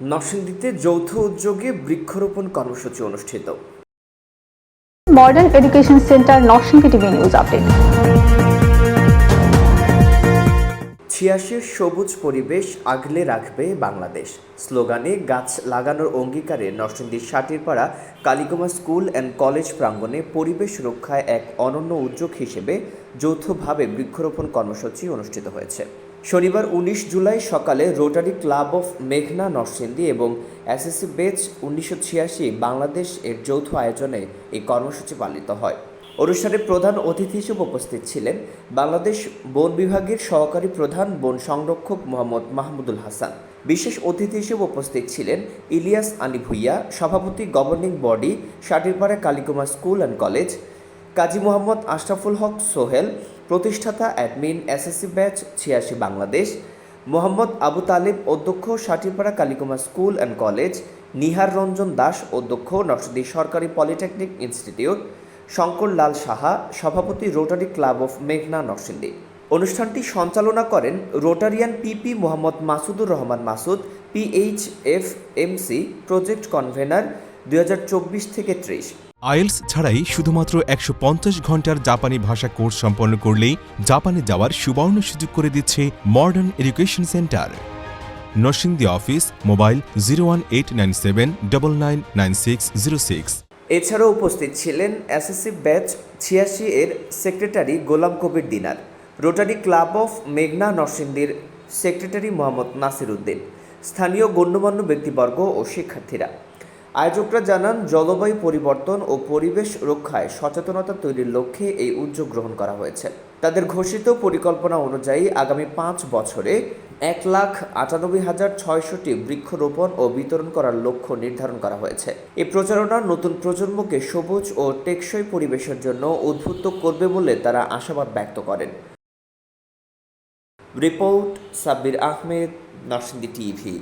নরসিংদীতে যৌথ উদ্যোগে বৃক্ষরোপণ কর্মসূচি অনুষ্ঠিত। Modern education centre Narsingdi TV news update ছিয়াশির সবুজ পরিবেশ আগলে রাখবে বাংলাদেশ। স্লোগানে গাছ লাগানোর অঙ্গীকারে নরসিংদীর Satirpara Kalikama school and college প্রাঙ্গণে পরিবেশ রক্ষায় এক অনন্য উদ্যোগ হিসেবে যৌথভাবে বৃক্ষরোপণ কর্মসূচি অনুষ্ঠিত হয়েছে। শনিবার উনিশ জুলাই সকালে রোটারি ক্লাব অফ মেঘনা নরসিংদী এবং এসএসসি বেচ উনিশশো ছিয়াশি বাংলাদেশ এর যৌথ আয়োজনে এই কর্মসূচি পালিত হয়। অনুষ্ঠানে প্রধান অতিথি হিসেবে উপস্থিত ছিলেন বাংলাদেশ বন বিভাগের সহকারী প্রধান বন সংরক্ষক মোহাম্মদ মাহমুদুল হাসান। বিশেষ অতিথি হিসেবে উপস্থিত ছিলেন ইলিয়াস আলী ভুইয়া, সভাপতি governing body, Satirpara Kalikuma school and college, Kazi Mohammad Ashraful Haque Sohel, প্রতিষ্ঠাতা অ্যাডমিন এসএসসি ব্যাচ, ছিয়াশি বাংলাদেশ, মোহাম্মদ আবু তালিব অধ্যক্ষ, Satirpara Kalikuma school and college, Nihar Ranjan Das অধ্যক্ষ, নরসিংদী সরকারি পলিটেকনিক ইনস্টিটিউট শঙ্কর লাল সাহা, সভাপতি রোটারি ক্লাব অফ মেঘনা নরসিংদী। অনুষ্ঠানটি সঞ্চালনা করেন Rotarian PP Mohammad Masudur Rahman Masud PH F MC project convener দু হাজার চব্বিশ থেকে ত্রিশ। আইএলস ছাড়াই শুধুমাত্র একশো পঞ্চাশ ঘণ্টার জাপানি ভাষা কোর্স সম্পন্ন করলেই জাপানে যাওয়ার সুবর্ণ সুযোগ করে দিচ্ছে modern education centre Narsingdi office, mobile zero one eight nine seven double nine nine six zero six. এছাড়াও উপস্থিত ছিলেন এসএসসি ব্যাচ ছিয়াশি এর secretary Golam Kabir Dinar, Rotary club of মেঘনা নরসিংদীর সেক্রেটারি মোহাম্মদ নাসির উদ্দিন, স্থানীয় গণ্যমান্য ব্যক্তিবর্গ ও শিক্ষার্থীরা। আয়োজকরা জানান, জলবায়ু পরিবর্তন ও পরিবেশ রক্ষায় সচেতনতা তৈরির লক্ষ্যে এই উদ্যোগ গ্রহণ করা হয়েছে। তাদের ঘোষিত পরিকল্পনা অনুযায়ী আগামী পাঁচ বছরে এক লাখ আটানব্বই হাজার ছয়শটি বৃক্ষরোপণ ও বিতরণ করার লক্ষ্য নির্ধারণ করা হয়েছে। এই প্রচারণা নতুন প্রজন্মকে সবুজ ও টেকসই পরিবেশের জন্য উদ্বুদ্ধ করবে বলে তারা আশাবাদ ব্যক্ত করেন। Report Sabbir Ahmed, Narsingdi TV.